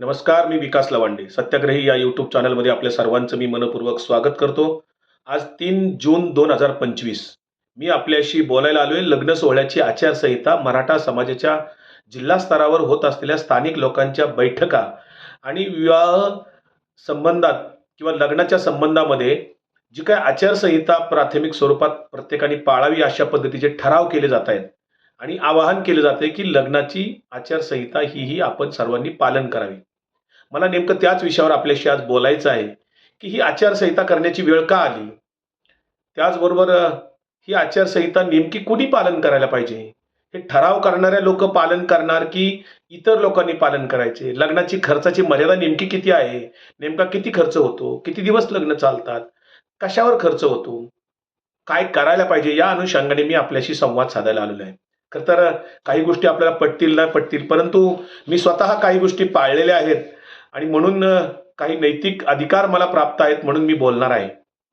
नमस्कार मी विकास लवांडे. सत्याग्रही या यूट्यूब चॅनलमध्ये आपल्या सर्वांचं मी मनपूर्वक स्वागत करतो. आज तीन जून दोन हजार पंचवीस. मी आपल्याशी बोलायला आलोय लग्न सोहळ्याची आचारसंहिता मराठा समाजाच्या जिल्हा स्तरावर होत असलेल्या स्थानिक लोकांच्या बैठका आणि विवाह संबंधात किंवा लग्नाच्या संबंधामध्ये जी काय आचारसंहिता प्राथमिक स्वरूपात प्रत्येकाने पाळावी अशा पद्धतीचे ठराव केले जात आहेत. आणि आवाहन केलं जाते की लग्नाची आचारसंहिता हीही आपण सर्वांनी पालन करावी. मला नेमकं त्याच विषयावर आपल्याशी आज बोलायचं आहे की ही आचारसंहिता करण्याची वेळ का आली? त्याचबरोबर ही आचारसंहिता नेमकी कुणी पालन करायला पाहिजे? हे ठराव करणाऱ्या लोक पालन करणार की इतर लोकांनी पालन करायचे? लग्नाची खर्चाची मर्यादा नेमकी किती आहे? नेमका किती खर्च होतो? किती दिवस लग्न चालतात? कशावर खर्च होतो? काय करायला पाहिजे? या अनुषंगाने मी आपल्याशी संवाद साधायला आलेलो आहे. तर काही गोष्टी आपल्याला पटतील ना पटतील. परंतु मी स्वतः काही गोष्टी पाळलेल्या आहेत आणि म्हणून काही नैतिक अधिकार मला प्राप्त आहेत म्हणून मी बोलणार आहे.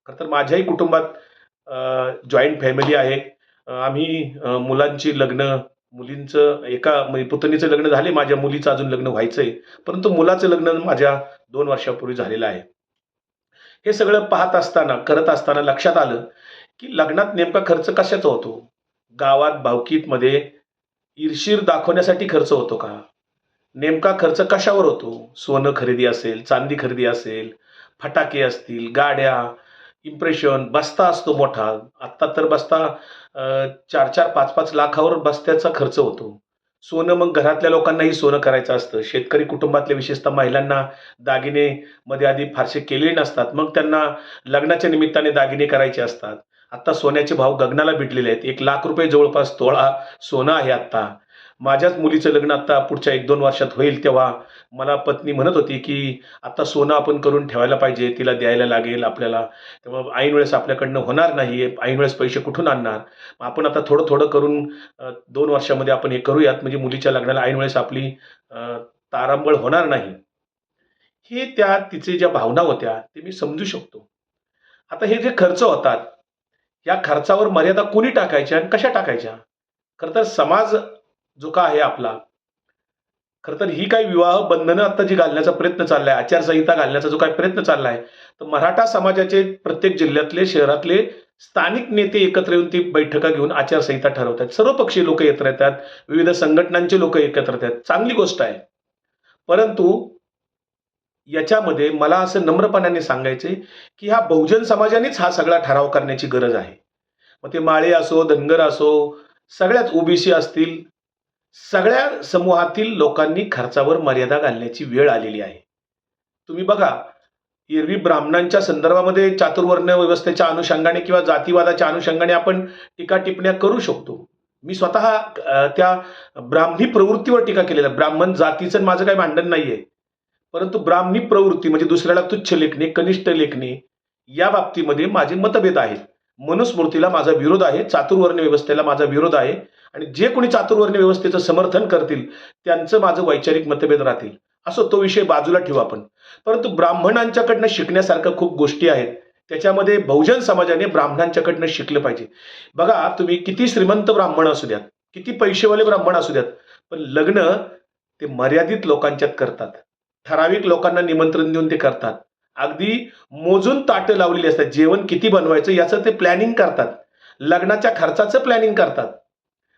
खरं तर माझ्याही कुटुंबात जॉईंट फॅमिली आहे. आम्ही मुलांची लग्न मुलींचं एका म्हणजे पुतणीचं लग्न झाले माझ्या मुलीचं अजून लग्न व्हायचं आहे परंतु मुलाचं लग्न माझ्या दोन वर्षापूर्वी झालेलं आहे. हे सगळं पाहत असताना करत असताना लक्षात आलं की लग्नात नेमका खर्च कशाचा होतो? गावात भावकीतमध्ये ईर्षीर दाखवण्यासाठी खर्च होतो का? नेमका खर्च कशावर होतो? सोनं खरेदी असेल चांदी खरेदी असेल फटाके असतील गाड्या इम्प्रेशन बस्ता असतो मोठा. आत्ता तर बस्ता चार चार पाच पाच लाखावर बस्त्याचा खर्च होतो. सोनं मग घरातल्या लोकांनाही सोनं करायचं असतं. शेतकरी कुटुंबातल्या विशेषतः महिलांना दागिने मध्ये आधी फारसे केले नसतात. मग त्यांना लग्नाच्या निमित्ताने दागिने करायचे असतात. आत्ता सोन्याचे भाव गगनाला भिडलेले आहेत. एक लाख रुपये जवळपास तोळा सोनं आहे आत्ता. माझ्याच मुलीचं लग्न आत्ता पुढच्या एक दोन वर्षात होईल तेव्हा मला पत्नी म्हणत होती की आत्ता सोनं आपण करून ठेवायला पाहिजे तिला द्यायला लागेल आपल्याला. तेव्हा ऐन वेळेस आपल्याकडनं होणार नाही ऐन वेळेस पैसे कुठून आणणार? मग आपण आता थोडं थोडं करून दोन वर्षामध्ये आपण हे करूयात म्हणजे मुलीच्या लग्नाला ऐन वेळेस आपली तारांबळ होणार नाही. हे त्या तिचे ज्या भावना होत्या ते मी समजू शकतो. आता हे जे खर्च होतात या खर्चावर मर्यादा कुणी टाकायच्या आणि कशा टाकायच्या? खरं तर समाज जो का आहे आपला खरं तर ही काही विवाह बंधनं आता जी घालण्याचा प्रयत्न चाललाय आचारसंहिता घालण्याचा जो काही प्रयत्न चाललाय तर मराठा समाजाचे प्रत्येक जिल्ह्यातले शहरातले स्थानिक नेते एकत्र येऊन ती बैठका घेऊन आचारसंहिता ठरवतात. सर्वपक्षीय लोक एकत्र येतात विविध संघटनांचे लोक एकत्र येतात. चांगली गोष्ट आहे. परंतु याच्यामध्ये मला असं नम्रपणाने सांगायचे की ह्या बहुजन समाजानेच हा सगळा ठराव करण्याची गरज आहे. मग ते माळे असो धनगर असो सगळ्याच ओबीसी असतील सगळ्या समूहातील लोकांनी खर्चावर मर्यादा घालण्याची वेळ आलेली आहे. तुम्ही बघा एरवी ब्राह्मणांच्या संदर्भामध्ये चातुर्वर्ण व्यवस्थेच्या अनुषंगाने किंवा जातीवादाच्या अनुषंगाने आपण टीका टिप्पण्या करू शकतो. मी स्वतः त्या ब्राह्मणी प्रवृत्तीवर टीका केलेल्या आहे. ब्राह्मण जातीचं माझं काही भांडण नाहीये. परंतु ब्राह्मणी प्रवृत्ती म्हणजे दुसऱ्याला तुच्छ लेखणे कनिष्ठ लेखणे या बाबतीमध्ये माझे मतभेद आहेत. मनुस्मृतीला माझा विरोध आहे चातुर्वर्ण व्यवस्थेला माझा विरोध आहे आणि जे कोणी चातुर्वर्ण व्यवस्थेचं समर्थन करतील त्यांचं माझं वैचारिक मतभेद राहतील. असो तो विषय बाजूला ठेवू आपण. परंतु ब्राह्मणांच्याकडनं शिकण्यासारख्या खूप गोष्टी आहेत. त्याच्यामध्ये बहुजन समाजाने ब्राह्मणांच्याकडनं शिकलं पाहिजे. बघा तुम्ही किती श्रीमंत ब्राह्मण असू द्यात किती पैसेवाले ब्राह्मण असू द्यात पण लग्न ते मर्यादित लोकांच्यात करतात. ठराविक लोकांना निमंत्रण देऊन ते करतात. अगदी मोजून ताटं लावलेली असतात. जेवण किती बनवायचं याचं ते प्लॅनिंग करतात. लग्नाच्या खर्चाचं प्लॅनिंग करतात.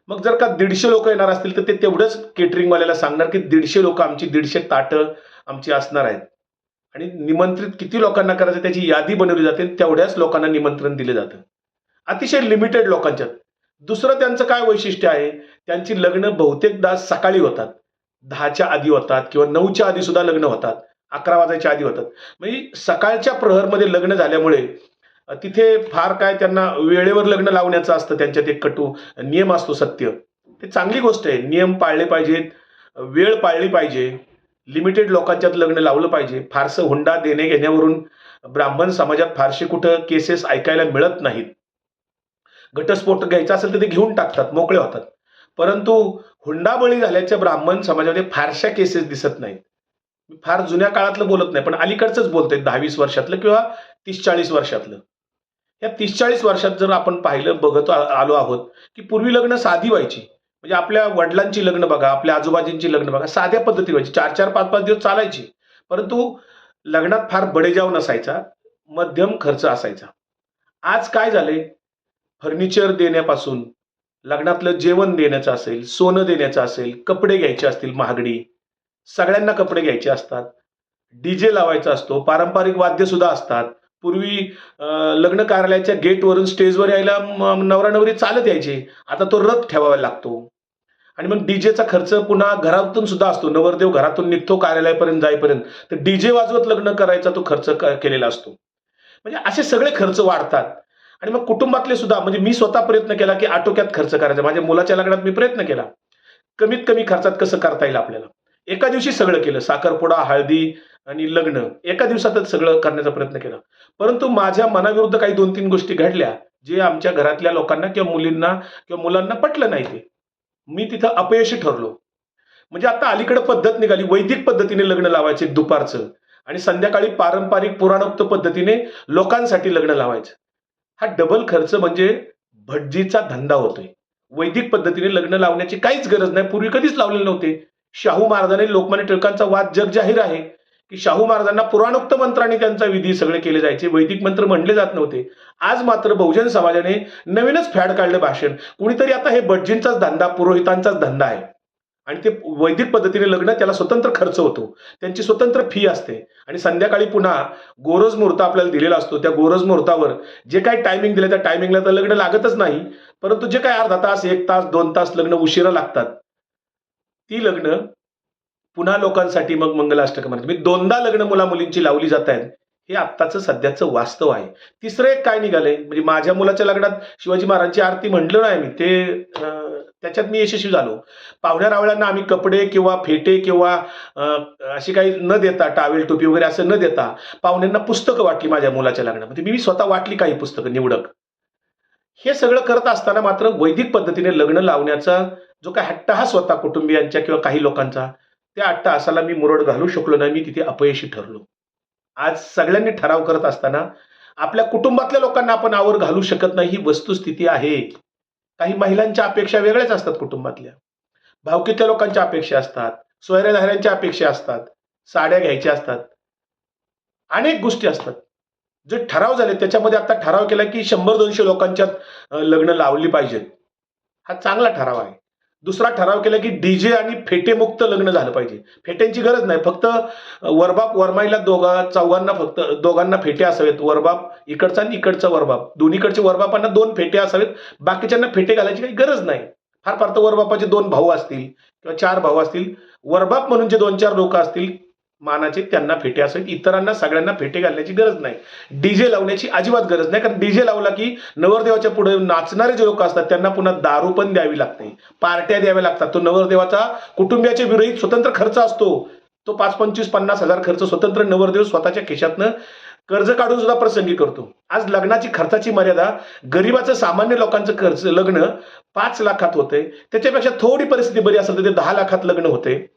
मग जर का दीडशे लोक येणार असतील तर ते तेवढंच केटरिंगवाल्याला सांगणार की दीडशे लोक आमची दीडशे ताटं आमची असणार आहेत. आणि निमंत्रित किती लोकांना करायचं त्याची यादी बनवली जाते तेवढ्याच लोकांना निमंत्रण दिलं जातं. अतिशय लिमिटेड लोकांच्यात. दुसरं त्यांचं काय वैशिष्ट्य आहे? त्यांची लग्न बहुतेकदा सकाळी होतात. दहाच्या आधी होतात किंवा नऊच्या आधी सुद्धा लग्न होतात अकरा वाजायच्या आधी होतात. म्हणजे सकाळच्या प्रहरमध्ये लग्न झाल्यामुळे तिथे फार काय त्यांना वेळेवर लग्न लावण्याचं असतं त्यांच्यात एक कटू नियम असतो सत्य. ते चांगली गोष्ट आहे. नियम पाळले पाहिजेत वेळ पाळली पाहिजे लिमिटेड लोकांच्यात लग्न लावलं पाहिजे. फारसं हुंडा देणे घेण्यावरून ब्राह्मण समाजात फारसे कुठं केसेस ऐकायला मिळत नाहीत. घटस्फोट घ्यायचा असेल तर ते घेऊन टाकतात मोकळे होतात. परंतु हुंडाबळी झाल्याच्या ब्राह्मण समाजामध्ये फारशा केसेस दिसत नाहीत. मी फार जुन्या काळातलं बोलत नाही पण अलीकडचंच बोलतोय दहावीस वर्षातलं किंवा तीस चाळीस वर्षातलं. या तीस चाळीस वर्षात जर आपण पाहिलं बघत आ- आलो आहोत की पूर्वी लग्न साधी व्हायची. म्हणजे आपल्या वडिलांची लग्न बघा आपल्या आजूबाजूंची लग्न बघा साध्या पद्धती व्हायची. चार चार पाच पाच दिवस चालायची. परंतु लग्नात फार बडेजाव नसायचा मध्यम खर्च असायचा. आज काय झाले फर्निचर देण्यापासून लग्नातलं जेवण देण्याचं असेल सोनं देण्याचं असेल कपडे घ्यायचे असतील महागडी सगळ्यांना कपडे घ्यायचे असतात. डीजे लावायचा असतो पारंपरिक वाद्य सुद्धा असतात. पूर्वी लग्न कार्यालयाच्या गेटवरून स्टेजवर यायला नवरा नवरी चालत यायचे. आता तो रथ ठेवावा लागतो. आणि मग डीजेचा खर्च पुन्हा घरातून सुद्धा असतो. नवरदेव घरातून निघतो कार्यालयापर्यंत जाईपर्यंत. तर डीजे वाजवत लग्न करायचा तो खर्च केलेला असतो. म्हणजे असे सगळे खर्च वाढतात. आणि मग कुटुंबातले सुद्धा म्हणजे मी स्वतः प्रयत्न केला की आटोक्यात खर्च करायचा. माझ्या मुलाच्या लग्नात मी प्रयत्न केला. कमीत कमी खर्चात कसं करता येईल आपल्याला? एका दिवशी सगळं केलं. साखरपुडा हळदी आणि लग्न. एका दिवसातच सगळं करण्याचा प्रयत्न केला. परंतु माझ्या मनाविरुद्ध काही दोन तीन गोष्टी घडल्या जे आमच्या घरातल्या लोकांना किंवा मुलींना किंवा मुलांना पटलं नाही ते. मी तिथं अपयशी ठरलो. म्हणजे आता अलीकडे पद्धत निघाली. वैदिक पद्धतीने लग्न लावायचे दुपारचं आणि संध्याकाळी पारंपरिक पुराणोक्त पद्धतीने लोकांसाठी लग्न लावायचं. हा डबल खर्च म्हणजे भटजीचा धंदा होतोय. वैदिक पद्धतीने लग्न लावण्याची काहीच गरज नाही. पूर्वी कधीच लावलेले नव्हते. शाहू महाराजांनी लोकमान्य टिळकांचा वाद जग जाहीर आहे. की शाहू महाराजांना पुराणोक्त मंत्राने त्यांचा विधी सगळे केले जायचे. वैदिक मंत्र म्हणले जात नव्हते. आज मात्र बहुजन समाजाने नवीनच फॅड काढलं भाषण. कुणीतरी आता हे भटजींचाच धंदा पुरोहितांचाच धंदा आहे. आणि ते वैदिक पद्धतीने लग्न त्याला स्वतंत्र खर्च होतो. त्यांची स्वतंत्र फी असते. आणि संध्याकाळी पुन्हा गोरज मुहूर्त आपल्याला दिलेला असतो. त्या गोरज मुहूर्तावर जे काही टायमिंग दिलं त्या टायमिंगला तर लग्न लागतच नाही. परंतु जे काही अर्धा तास एक तास दोन तास लग्न उशिरा लागतात. ती लग्न पुन्हा लोकांसाठी मग मंगलाष्टक म्हणतात मी दोनदा लग्न मुला मुलींची लावली जात आहेत. हे आत्ताचं सध्याचं वास्तव आहे. तिसरं एक काय निघालंय? म्हणजे माझ्या मुलाच्या लग्नात शिवाजी महाराजांची आरती म्हणलं नाही मी. ते त्याच्यात मी यशस्वी झालो. पाहुण्या रावळ्यांना आम्ही कपडे किंवा फेटे किंवा अशी काही न देता टावेल टोपी वगैरे असं न देता पाहुण्यांना पुस्तकं वाटली माझ्या मुलाच्या लग्नामध्ये. मी स्वतः वाटली काही पुस्तकं निवडक. हे सगळं करत असताना मात्र वैदिक पद्धतीने लग्न लावण्याचा जो काही हा स्वतः कुटुंबियांच्या किंवा काही लोकांचा त्या अट्टहासाला मी मुरड घालू शकलो नाही. मी तिथे अपयशी ठरलो. आज सगळ्यांनी ठराव करत असताना आपल्या कुटुंबातल्या लोकांना आपण आवर घालू शकत नाही. ही वस्तुस्थिती आहे. काही महिलांच्या अपेक्षा वेगळ्याच असतात कुटुंबातल्या. भावकीतल्या लोकांच्या अपेक्षा असतात सोयऱ्याधाऱ्यांच्या अपेक्षा असतात साड्या घ्यायच्या असतात. अनेक गोष्टी असतात. जे ठराव झाले त्याच्यामध्ये आता ठराव केला की शंभर दोनशे लोकांच्यात लग्न लावली पाहिजेत. हा चांगला ठराव आहे. दुसरा ठराव केला की डीजे आणि फेटेमुक्त लग्न झालं पाहिजे. फेट्यांची गरज नाही. फक्त वरबाप वरमाईला दोघा चौघांना फक्त दोघांना फेटे असावेत. वरबाप इकडचा आणि इकडचा वरबाप. दोन्हीकडचे वरबापांना दोन फेटे असावेत. बाकीच्यांना फेटे घालायची काही गरज नाही. फार फार तर वरबापाचे दोन भाऊ असतील किंवा चार भाऊ असतील. वरबाप म्हणून जे दोन चार लोक असतील मानाचे त्यांना फेटे असावेत इतरांना सगळ्यांना फेटे घालण्याची गरज नाही. डीजे लावण्याची अजिबात गरज नाही कारण डीजे लावला की नवरदेवाच्या पुढे नाचणारे जे लोक असतात त्यांना पुन्हा दारू पण द्यावी लागते. पार्ट्या द्याव्या लागतात. तो नवरदेवाचा कुटुंबियाच्या विरहित स्वतंत्र खर्च असतो. तो पाच पंचवीस पन्नास हजार खर्च स्वतंत्र नवरदेव स्वतःच्या खिशातनं कर्ज काढून सुद्धा प्रसंगी करतो. आज लग्नाची खर्चाची मर्यादा गरीबाचं सामान्य लोकांचं खर्च लग्न पाच लाखात होते. त्याच्यापेक्षा थोडी परिस्थिती बरी असेल तर ते दहा लाखात लग्न होते.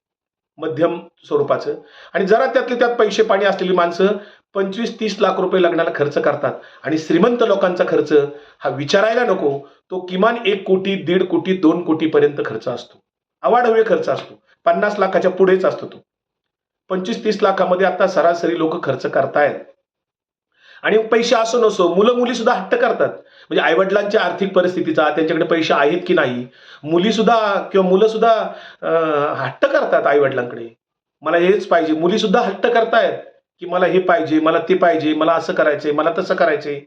मध्यम स्वरूपाचं. आणि जरा त्यातले त्यात पैसे पाणी असलेली माणसं पंचवीस तीस लाख रुपये लग्नाला खर्च करतात. आणि श्रीमंत लोकांचा खर्च हा विचारायला नको. तो किमान एक कोटी दीड कोटी दोन कोटीपर्यंत खर्च असतो. अवाढव्य खर्च असतो. पन्नास लाखाच्या पुढेच असतो तो. पंचवीस तीस लाखामध्ये आता सरासरी लोक खर्च करतायत. आणि पैसे असो नसो मुलं मुली सुद्धा हट्ट करतात. म्हणजे आईवडिलांच्या आर्थिक परिस्थितीचा त्यांच्याकडे पैसे आहेत की नाही? मुली सुद्धा किंवा मुलं सुद्धा हट्ट करतात आईवडिलांकडे. मला हेच पाहिजे. मुलीसुद्धा हट्ट करतायत की मला हे पाहिजे मला ते पाहिजे मला असं करायचंय मला तसं करायचंय.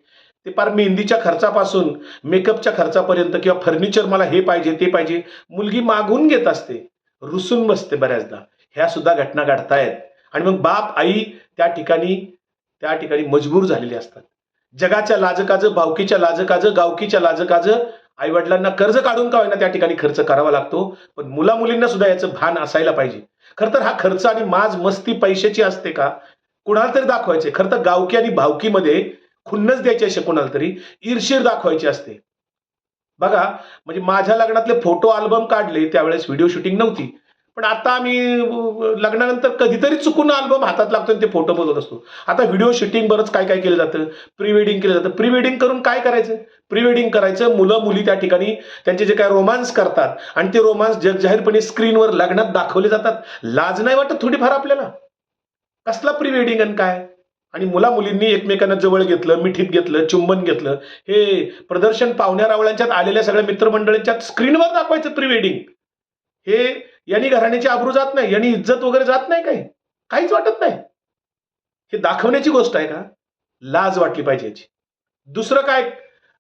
ते फार मेहंदीच्या खर्चापासून मेकअपच्या खर्चापर्यंत किंवा फर्निचर मला हे पाहिजे ते पाहिजे. मुलगी मागून घेत असते रुसून बसते बऱ्याचदा. ह्या सुद्धा घटना घडतायत. आणि मग बाप आई त्या ठिकाणी त्या ठिकाणी मजबूर झालेले असतात. जगाच्या लाजकाचं भावकीच्या लाजकाचं गावकीच्या लाजकाचं आईवडिलांना कर्ज काढून का होईना त्या ठिकाणी खर्च करावा लागतो? पण मुला मुलींना सुद्धा याचं भान असायला पाहिजे. खरं तर हा खर्च आणि माज मस्ती पैशाची असते का? कुणाला तरी दाखवायचे. खरं तर गावकी आणि भावकीमध्ये खुन्नच द्यायची असे कोणाला तरी ईर्षीर दाखवायची असते. बघा म्हणजे माझ्या लग्नातले फोटो अल्बम काढले त्यावेळेस व्हिडिओ शूटिंग नव्हती. पण आता आम्ही लग्नानंतर कधीतरी चुकून अल्बम हातात लागतो आणि ते फोटो बघत असतो. आता व्हिडिओ शूटिंग बरंच काय काय केलं जातं? प्री वेडिंग केलं जातं. प्री वेडिंग करून काय करायचं? प्री वेडिंग करायचं मुलं मुली त्या ठिकाणी त्यांचे जे काय रोमांस करतात आणि ते रोमांस जगजाहीरपणे स्क्रीनवर लग्नात दाखवले जातात. लाज नाही वाटत थोडीफार आपल्याला? कसला प्री वेडिंग आणि काय? आणि मुला मुलींनी एकमेकांना जवळ घेतलं मिठीत घेतलं चुंबन घेतलं. हे प्रदर्शन पाहुण्या रावळ्यांच्यात आलेल्या सगळ्या मित्रमंडळींच्या स्क्रीनवर दाखवायचं प्री वेडिंग हे यांनी घराण्याची आबरू जात नाही यांनी इज्जत वगैरे जात नाही काही? काहीच वाटत नाही. हे दाखवण्याची गोष्ट आहे का? लाज वाटली पाहिजे याची. दुसरं काय?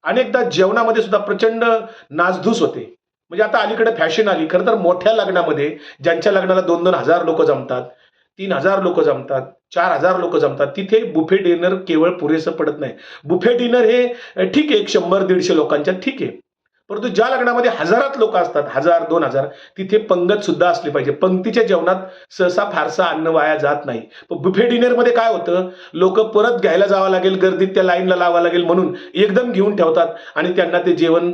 अनेकदा जेवणामध्ये सुद्धा प्रचंड नासधूस होते. म्हणजे आता अलीकडे फॅशन आली. खरं तर मोठ्या लग्नामध्ये ज्यांच्या लग्नाला दोन दोन हजार लोक जमतात तीन हजार लोक जमतात चार हजार लोक जमतात तिथे बुफे डिनर केवळ पुरेसं पडत नाही. बुफे डिनर हे ठीक आहे एक शंभर दीडशे लोकांच्या ठीक आहे. परंतु ज्या लग्नामध्ये हजारात लोक असतात हजार दोन हजार तिथे पंगत सुद्धा असली पाहिजे. पंक्तीच्या जेवणात सहसा फारसा अन्न वाया जात नाही. पण बुफे डिनरमध्ये काय होतं? लोक परत घ्यायला जावं लागेल गर्दीत त्या लाईनला लावावं लागेल म्हणून एकदम घेऊन ठेवतात आणि त्यांना ते जेवण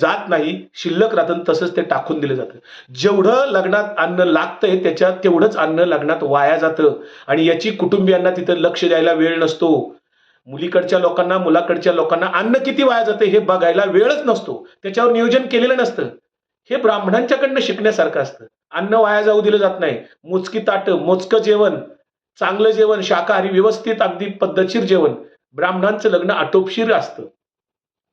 जात नाही. शिल्लक राहतं तसंच ते टाकून दिलं जातं. जेवढं लग्नात अन्न लागतंय त्याच्यात तेवढंच अन्न लग्नात वाया जातं. आणि याची कुटुंबियांना तिथं लक्ष द्यायला वेळ नसतो. मुलीकडच्या लोकांना मुलाकडच्या लोकांना अन्न किती वाया जाते हे बघायला वेळच नसतो. त्याच्यावर नियोजन केलेलं नसतं. हे ब्राह्मणांच्याकडनं शिकण्यासारखं असतं. अन्न वाया जाऊ दिलं जात नाही. मोजकी ताटं मोजकं जेवण चांगलं जेवण शाकाहारी व्यवस्थित अगदी पद्धतशीर जेवण. ब्राह्मणांचं लग्न आटोपशीर असतं.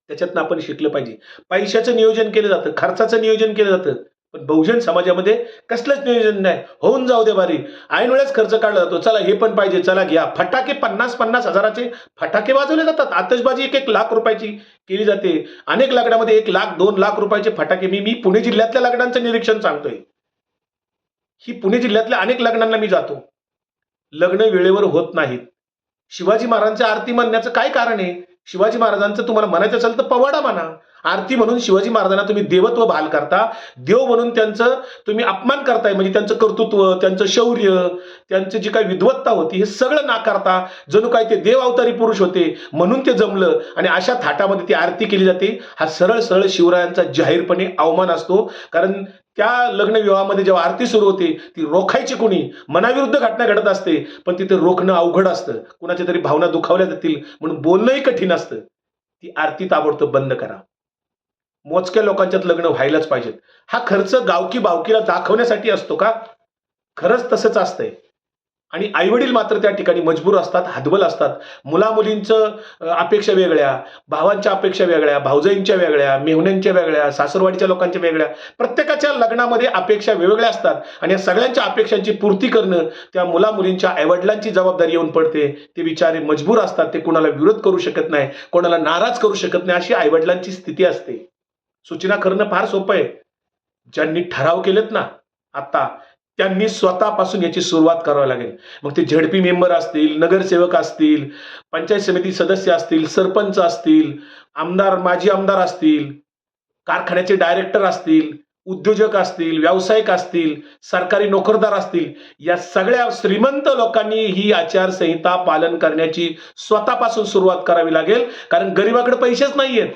त्याच्यातनं आपण शिकलं पाहिजे. पैशाचं नियोजन केलं जातं. खर्चाचं नियोजन केलं जातं. पण बहुजन समाजामध्ये कसलंच नियोजन नाही. होऊन जाऊ दे बारी. ऐन वेळेस खर्च काढला जातो. चला हे पण पाहिजे. चला घ्या. फटाके पन्नास पन्नास हजाराचे फटाके वाजवले जातात. आतषबाजी एक एक लाख रुपयाची केली जाते. अनेक लग्नामध्ये एक लाख दोन लाख रुपयाचे फटाके. मी मी पुणे जिल्ह्यातल्या लग्नांचं निरीक्षण सांगतोय. ही पुणे जिल्ह्यातल्या अनेक लग्नांना मी जातो. लग्न वेळेवर होत नाहीत. शिवाजी महाराजांच्या आरती म्हणण्याचं काय कारण आहे? शिवाजी महाराजांचं तुम्हाला म्हणायचं असेल तर पवाडा म्हणा आरती म्हणून शिवाजी महाराजांना तुम्ही देवत्व बहाल करता. देव म्हणून त्यांचं तुम्ही अपमान करताय म्हणजे त्यांचं कर्तृत्व त्यांचं शौर्य त्यांची जी काही विद्वत्ता होती हे सगळं नाकारता. जणू काय ते देव अवतारी पुरुष होते म्हणून ते जमलं. आणि अशा थाटामध्ये ती आरती केली जाते. हा सरळ सरळ शिवरायांचा जाहीरपणे अवमान असतो. कारण त्या लग्न विवाहामध्ये जेव्हा आरती सुरू होते ती रोखायची कोणी? मनाविरुद्ध घटना घडत असते. पण तिथे रोखणं अवघड असतं. कुणाच्या तरी भावना दुखावल्या जातील. म्हणून बोलणंही कठीण असतं. ती आरती ताबडतोब बंद करा. मोजक्या लोकांच्यात लग्न व्हायलाच पाहिजेत. हा खर्च गावकी बावकीला दाखवण्यासाठी असतो का? खरंच तसंच असतंय. आणि आईवडील मात्र त्या ठिकाणी मजबूर असतात हदबल असतात. मुलामुलींचं अपेक्षा वेगळ्या भावांच्या अपेक्षा वेगळ्या भाऊजाईंच्या वेगळ्या मेहुण्यांच्या वेगळ्या सासरवाडीच्या लोकांच्या वेगळ्या प्रत्येकाच्या लग्नामध्ये अपेक्षा वेगवेगळ्या असतात. आणि या सगळ्यांच्या अपेक्षांची पूर्ती करणं त्या मुलामुलींच्या आईवडिलांची जबाबदारी येऊन पडते. ते विचारे मजबूर असतात ते कोणाला विरोध करू शकत नाही कोणाला नाराज करू शकत नाही अशी आईवडिलांची स्थिती असते. सूचना करणं फार सोपं आहे. ज्यांनी ठराव केलेत ना आता त्यांनी स्वतःपासून याची सुरुवात करावी लागेल. मग ते झडपी मेंबर असतील नगरसेवक असतील पंचायत समिती सदस्य असतील सरपंच असतील आमदार माजी आमदार असतील कारखान्याचे डायरेक्टर असतील उद्योजक असतील व्यावसायिक असतील सरकारी नोकरदार असतील या सगळ्या श्रीमंत लोकांनी ही आचारसंहिता पालन करण्याची स्वतःपासून सुरुवात करावी लागेल. कारण गरिबाकडे पैसेच नाहीयेत.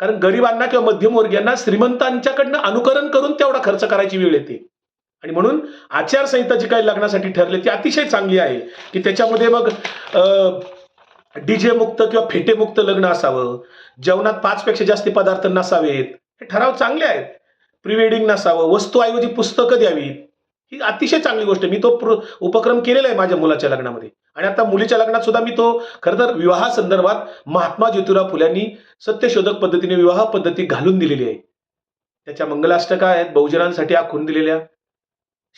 कारण गरिबांना किंवा मध्यमवर्गीयांना श्रीमंतांच्याकडनं अनुकरण करून तेवढा खर्च करायची वेळ येते. आणि म्हणून आचारसंहिता जी काही लग्नासाठी ठरली ती अतिशय चांगली आहे. की त्याच्यामध्ये मग डीजे मुक्त किंवा फेटे मुक्त लग्न असावं जेवणात पाचपेक्षा जास्त पदार्थ नसावेत हे ठराव चांगले आहेत. प्री वेडिंग नसावं वस्तूऐवजी पुस्तकं द्यावीत. ही अतिशय चांगली गोष्ट आहे. मी तो प्र- उपक्रम केलेला आहे माझ्या मुलाच्या लग्नामध्ये. आणि आता मुलीच्या लग्नात सुद्धा मी तो खरं तर विवाहासंदर्भात महात्मा ज्योतिराव फुल्यांनी सत्यशोधक पद्धतीने विवाह पद्धती घालून दिलेली आहे. त्याच्या मंगलाष्टका आहेत बहुजनांसाठी आखून दिलेल्या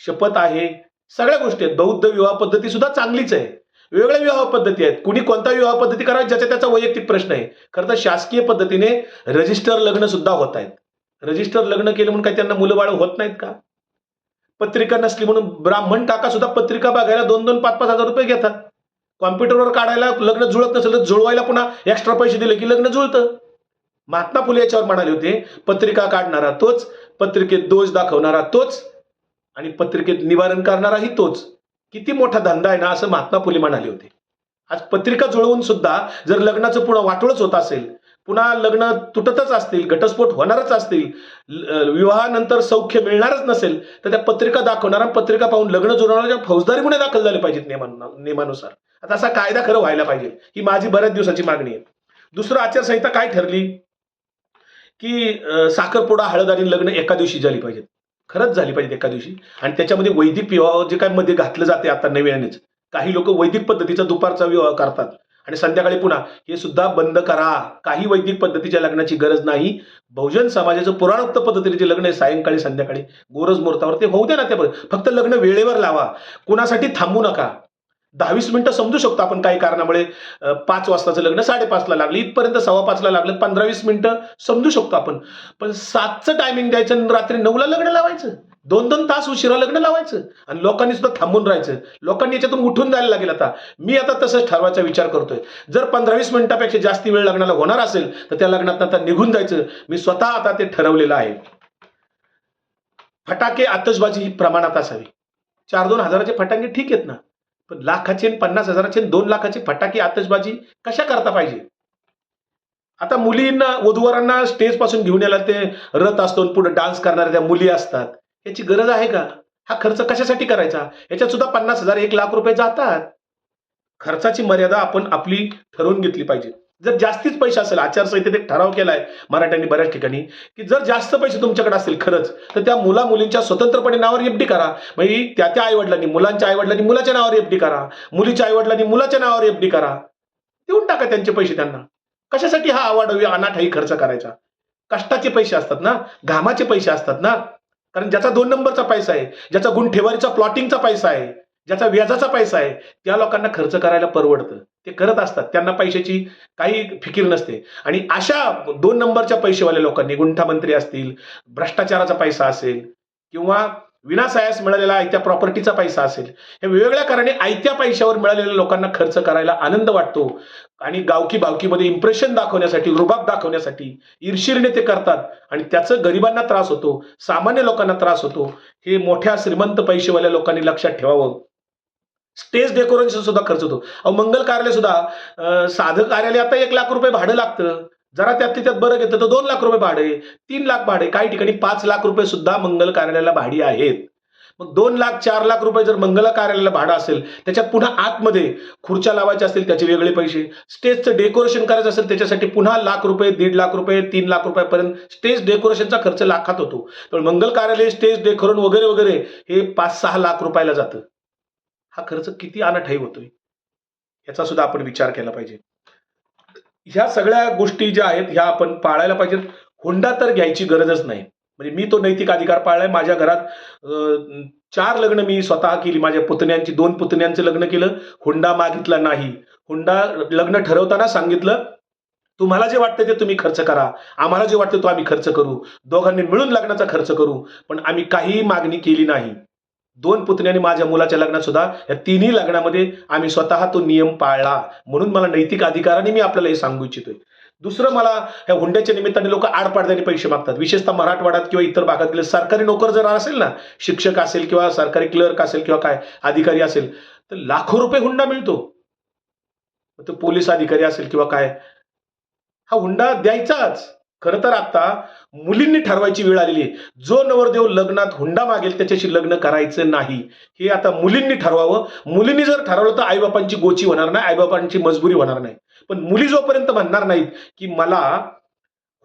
शपथ आहे सगळ्या गोष्टी आहेत. बौद्ध विवाह पद्धती सुद्धा चांगलीच आहे. वेगवेगळ्या विवाह पद्धती आहेत. कुणी कोणता विवाह पद्धती करावी ज्याचा त्याचा वैयक्तिक प्रश्न आहे. खरं तर शासकीय पद्धतीने रजिस्टर लग्न सुद्धा होत आहेत. रजिस्टर लग्न केलं म्हणून काही त्यांना मुलं बाळ होत नाहीत का? पत्रिका नसली म्हणून ब्राह्मण काका सुद्धा पत्रिका बघायला दोन दोन पाच पाच हजार रुपये घेतात. कॉम्प्युटरवर काढायला लग्न जुळत नसेल तर जुळवायला पुन्हा एक्स्ट्रा पैसे दिले की लग्न जुळतं. महात्मा फुले याच्यावर म्हणाले होते पत्रिका काढणारा तोच पत्रिकेत दोष दाखवणारा तोच आणि पत्रिकेत निवारण करणाराही तोच. किती मोठा धंदा आहे ना असं महात्मा फुले म्हणाले होते. आज पत्रिका जुळवून सुद्धा जर लग्नाचं पुन्हा वाटोळच होत असेल पुन्हा लग्न तुटतच असतील घटस्फोट होणारच असतील विवाहानंतर सौख्य मिळणारच नसेल तर त्या पत्रिका दाखवणारा पत्रिका पाहून लग्न जुळवणाऱ्या फौजदारी गुन्हे दाखल झाले पाहिजेत नियमान नियमानुसार. आता असा कायदा खरं व्हायला पाहिजे ही माझी बऱ्याच दिवसाची मागणी आहे. दुसरं आचारसंहिता काय ठरली? की साखरपुडा हळद आणि लग्न एका दिवशी झाली पाहिजेत. खरंच झाली पाहिजेत एका दिवशी. आणि त्याच्यामध्ये वैदिक विवाह जे काय मध्ये घातलं जाते आता नव्यानेच. काही लोक वैदिक पद्धतीचा दुपारचा विवाह करतात. आणि संध्याकाळी पुन्हा हे सुद्धा बंद करा. काही वैदिक पद्धतीच्या लग्नाची गरज नाही. बहुजन समाजाचं पुराणोक्त पद्धतीने जे लग्न आहे सायंकाळी संध्याकाळी. गोरज मुहूर्तावर ते होऊ दे ना ते फक्त लग्न वेळेवर लावा. कुणासाठी थांबू नका. दहावीस मिनिटं समजू शकतो आपण काही कारणामुळे. पाच वाजताचं लग्न साडेपाचला लागलं. इथपर्यंत सव्वा पाचला लागलं. पंधरा वीस मिनिटं समजू शकतो आपण. पण सातचं टायमिंग द्यायचं आणि रात्री नऊला लग्न लावायचं. दोन दोन तास उशिरा लग्न लावायचं. आणि लोकांनी सुद्धा थांबून राहायचं. लोकांनी याच्यातून उठून जायला लागेल आता. मी आता तसंच ठरवायचा विचार करतोय. जर पंधरा वीस मिनिटापेक्षा जास्त वेळ लग्नाला होणार असेल तर त्या लग्नात आता निघून जायचं. मी स्वतः आता ते ठरवलेलं आहे. फटाके आतषबाजी ही प्रमाणात असावी. चार दोन हजाराचे फटाके ठीक आहेत ना. पण लाखाचे पन्नास हजाराचे दोन लाखाचे फटाके आतषबाजी कशा करता पाहिजे? आता मुलींना वधूवरांना स्टेजपासून घेऊन यायला ते रथ असतो पुढे डान्स करणाऱ्या त्या मुली असतात. याची गरज आहे का? हा खर्च कशासाठी करायचा? याच्यात सुद्धा पन्नास हजार एक लाख रुपये जातात. खर्चाची मर्यादा आपण आपली ठरवून घेतली पाहिजे. जर जास्तीच पैसे असेल आचारसंहितेत एक ठराव केलाय मराठ्यांनी बऱ्याच ठिकाणी की जर जास्त पैसे तुमच्याकडे असतील खरंच तर त्या मुला मुलींच्या स्वतंत्रपणे नावावर एफडी करा. म्हणजे त्या त्या आईवडिलांनी मुलांच्या आईवडिलांनी मुलाच्या नावावर एफडी करा. मुलीच्या आईवडिलांनी मुलाच्या नावावर एफडी करा. देऊन टाका त्यांचे पैसे त्यांना. कशासाठी हा आवाडवी अनाठाई खर्च करायचा? कष्टाचे पैसे असतात ना? घामाचे पैसे असतात ना? कारण ज्याचा दोन नंबरचा पैसा आहे ज्याचा गुंठेवारीचा प्लॉटिंगचा पैसा आहे ज्याचा व्याजाचा पैसा आहे त्या लोकांना खर्च करायला परवडतं. ते करत असतात. त्यांना पैशाची काही फिकीर नसते. आणि अशा दोन नंबरच्या पैसेवाल्या लोकांनी गुंठामंत्री असतील भ्रष्टाचाराचा पैसा असेल किंवा विनासायास मिळालेला आयत्या प्रॉपर्टीचा पैसा असेल हे वेगवेगळ्या कारणे आयत्या पैशावर मिळालेल्या लोकांना खर्च करायला आनंद वाटतो. आणि गावकी बावकीमध्ये इम्प्रेशन दाखवण्यासाठी रुबाब दाखवण्यासाठी ईर्षिरीने ते करतात आणि त्याचं गरिबांना त्रास होतो सामान्य लोकांना त्रास होतो. हे मोठ्या श्रीमंत पैसेवाल्या लोकांनी लक्षात ठेवावं. स्टेज डेकोरेशन सुद्धा खर्च होतो. अहो मंगल कार्यालय सुद्धा साधं कार्यालय आता एक लाख रुपये भाडं लागतं. जरा त्यात त्यात बरं घेतं तर दोन लाख रुपये भाडे तीन लाख भाडे काही ठिकाणी पाच लाख रुपये सुद्धा मंगल कार्यालयाला भाडी आहेत. मग दोन लाख चार लाख रुपये जर मंगल कार्यालयाला भाडं असेल त्याच्यात पुन्हा आतमध्ये खुर्च्या लावायच्या असतील त्याचे वेगळे पैसे. स्टेजचं डेकोरेशन करायचं असेल त्याच्यासाठी पुन्हा लाख रुपये दीड लाख रुपये तीन लाख रुपयापर्यंत स्टेज डेकोरेशनचा खर्च लाखात होतो. तर मंगल कार्यालय स्टेज डेकोरेशन वगैरे वगैरे हे पाच सहा लाख रुपयाला जातं. हा खर्च किती अनाठाई होतोय? याचा सुद्धा आपण विचार केला पाहिजे. ह्या सगळ्या गोष्टी ज्या आहेत ह्या आपण पाळायला पाहिजेत. हुंडा तर घ्यायची गरजच नाही. म्हणजे मी तो नैतिक अधिकार पाळलाय. माझ्या घरात चार लग्न मी स्वतः केली. माझ्या पुतण्यांची दोन पुतण्यांचं लग्न केलं. हुंडा मागितला नाही. हुंडा लग्न ठरवताना सांगितलं तुम्हाला जे वाटतं ते तुम्ही खर्च करा. आम्हाला जे वाटतं तो आम्ही खर्च करू. दोघांनी मिळून लग्नाचा खर्च करू. पण आम्ही काहीही मागणी केली नाही. दोन पुतणी आणि माझ्या मुलाच्या लग्नात सुद्धा या तिन्ही लग्नामध्ये आम्ही स्वतः तो नियम पाळला. म्हणून मला नैतिक अधिकाराने मी आपल्याला हे सांगू इच्छितोय. दुसरं मला ह्या हुंड्याच्या निमित्ताने लोक आडपाडद्याने पैसे मागतात. विशेषतः मराठवाड्यात किंवा इतर भागात गेले सरकारी नोकर जर असेल ना शिक्षक असेल किंवा सरकारी क्लर्क असेल किंवा काय अधिकारी असेल तर लाखो रुपये हुंडा मिळतो. तो पोलीस अधिकारी असेल किंवा काय हा हुंडा द्यायचाच. खरं तर आता मुलींनी ठरवायची वेळ आलेली आहे. जो नवरदेव लग्नात हुंडा मागेल त्याच्याशी लग्न करायचं नाही. हे आता मुलींनी ठरवावं. मुलींनी जर ठरवलं तर आईबापांची गोची होणार नाही आईबापांची मजबुरी होणार नाही. पण मुली जोपर्यंत म्हणणार नाहीत की मला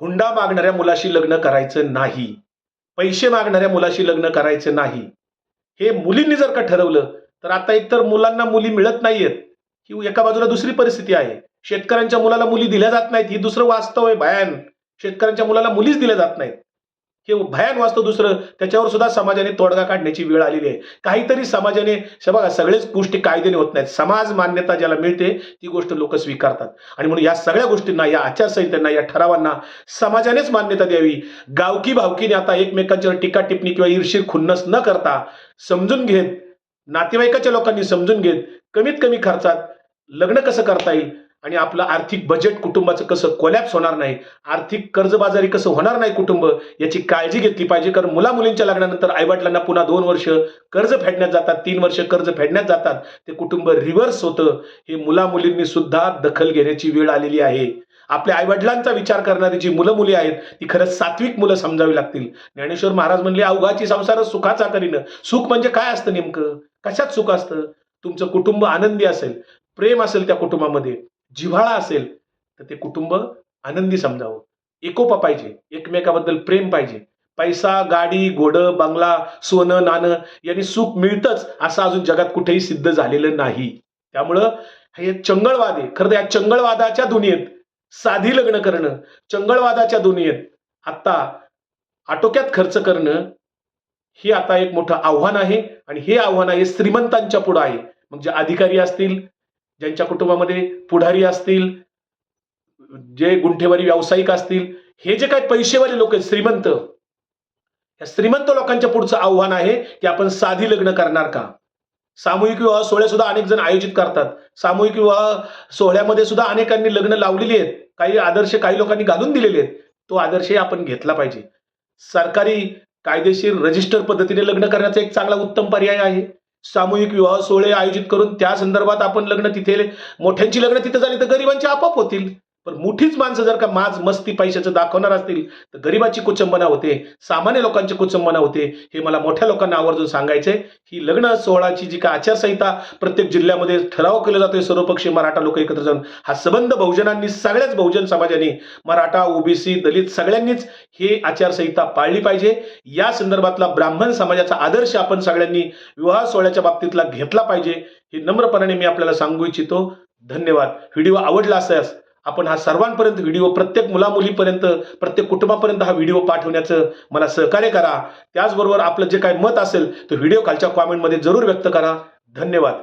हुंडा मागणाऱ्या मुलाशी लग्न करायचं नाही पैसे मागणाऱ्या मुलाशी लग्न करायचं नाही हे मुलींनी जर का ठरवलं तर आता एकतर मुलांना मुली मिळत नाहीयेत ही एका बाजूला दुसरी परिस्थिती आहे. शेतकऱ्यांच्या मुलाला मुली दिल्या जात नाहीत ही दुसरं वास्तव आहे भयान शेतकऱ्यांच्या मुलाला मुलीच दिल्या जात नाहीत. हे भयान वाचतं दुसरं. त्याच्यावर सुद्धा समाजाने तोडगा काढण्याची वेळ आलेली आहे. काहीतरी समाजाने बघा सगळेच गोष्टी कायद्याने होत नाहीत. समाज मान्यता ज्याला मिळते ती गोष्ट लोक स्वीकारतात. आणि म्हणून या सगळ्या गोष्टींना या आचारसंहितांना या ठरावांना समाजानेच मान्यता द्यावी. गावकी भावकीने आता एकमेकांच्यावर टीका टिप्पणी किंवा ईर्षीर खुन्नस न करता समजून घेत नातेवाईकाच्या लोकांनी समजून घेत कमीत कमी खर्चात लग्न कसं करता येईल? आणि आपलं आर्थिक बजेट कुटुंबाचं कसं कोलॅप्स होणार नाही आर्थिक कर्जबाजारी कसं होणार नाही कुटुंब याची काळजी घेतली पाहिजे. कारण मुला मुलींच्या लग्नानंतर आईवडिलांना पुन्हा दोन वर्ष कर्ज फेडण्यात जातात तीन वर्ष कर्ज फेडण्यात जातात. ते कुटुंब रिव्हर्स होतं. हे मुला मुलींनी सुद्धा दखल घेण्याची वेळ आलेली आहे. आपल्या आईवडिलांचा विचार करणारी जी मुलं मुली आहेत ती खरंच सात्विक मुलं समजावी लागतील. ज्ञानेश्वर महाराज म्हणले अवघाची संसार सुखाचा करीन. सुख म्हणजे काय असतं नेमकं? कशात सुख असतं? तुमचं कुटुंब आनंदी असेल प्रेम असेल त्या कुटुंबामध्ये. जिव्हाळा असेल तर ते कुटुंब आनंदी समजावं. एकोपा पाहिजे एकमेकाबद्दल प्रेम पाहिजे. पैसा गाडी घोडं बंगला सोनं नाणं यांनी सुख मिळतंच असं अजून जगात कुठेही सिद्ध झालेलं नाही. त्यामुळं हे चंगळवाद आहे. खरं तर या चंगळवादाच्या दुनियेत साधी लग्न करणं चंगळवादाच्या दुनियेत आत्ता आटोक्यात खर्च करणं हे आता एक मोठं आव्हान आहे. आणि हे आव्हान आहे श्रीमंतांच्या पुढं आहे. मग जे अधिकारी असतील ज्यांच्या कुटुंबामध्ये पुढारी असतील जे गुंठेवारी व्यावसायिक असतील हे जे काय पैसेवाले लोक आहेत श्रीमंत या श्रीमंत लोकांच्या पुढचं आव्हान आहे की आपण साधी लग्न करणार का? सामूहिक विवाह सोहळे सुद्धा अनेक जण आयोजित करतात. सामूहिक विवाह सोहळ्यामध्ये सुद्धा अनेकांनी लग्न लावलेली आहेत. काही आदर्श काही लोकांनी घालून दिलेले आहेत. तो आदर्शही आपण घेतला पाहिजे. सरकारी कायदेशीर रजिस्टर पद्धतीने लग्न करण्याचा एक चांगला उत्तम पर्याय आहे. सामूहिक विवाह सोहळे आयोजित करून त्या संदर्भात आपण लग्न तिथे मोठ्यांची लग्न तिथे झाली तर गरिबांची आपोआप होतील. पण मोठीच माणसं जर का माज मस्ती पैशाचं दाखवणार असतील तर गरिबाची कुचंबना होते सामान्य लोकांची कुचंबना होते हे मला मोठ्या लोकांना आवर्जून सांगायचंय. ही लग्न सोहळाची जी का आचारसंहिता प्रत्येक जिल्ह्यामध्ये ठराव केला जातोय सर्वपक्षीय मराठा लोक एकत्र जाऊन हा संबंध बहुजनांनी सगळ्याच बहुजन समाजाने मराठा ओबीसी दलित सगळ्यांनीच हे आचारसंहिता पाळली पाहिजे. या संदर्भातला ब्राह्मण समाजाचा आदर्श आपण सगळ्यांनी विवाह सोहळ्याच्या बाबतीतला घेतला पाहिजे हे नम्रपणाने मी आपल्याला सांगू इच्छितो. धन्यवाद. व्हिडिओ आवडला असल्यास आपण हा सर्वांपर्यंत व्हिडिओ प्रत्येक मुलामुलीपर्यंत प्रत्येक कुटुंबापर्यंत हा व्हिडिओ पाठवण्याचं मला सहकार्य करा. त्याचबरोबर आपलं जे काही मत असेल तो व्हिडिओ खालच्या कॉमेंटमध्ये जरूर व्यक्त करा. धन्यवाद.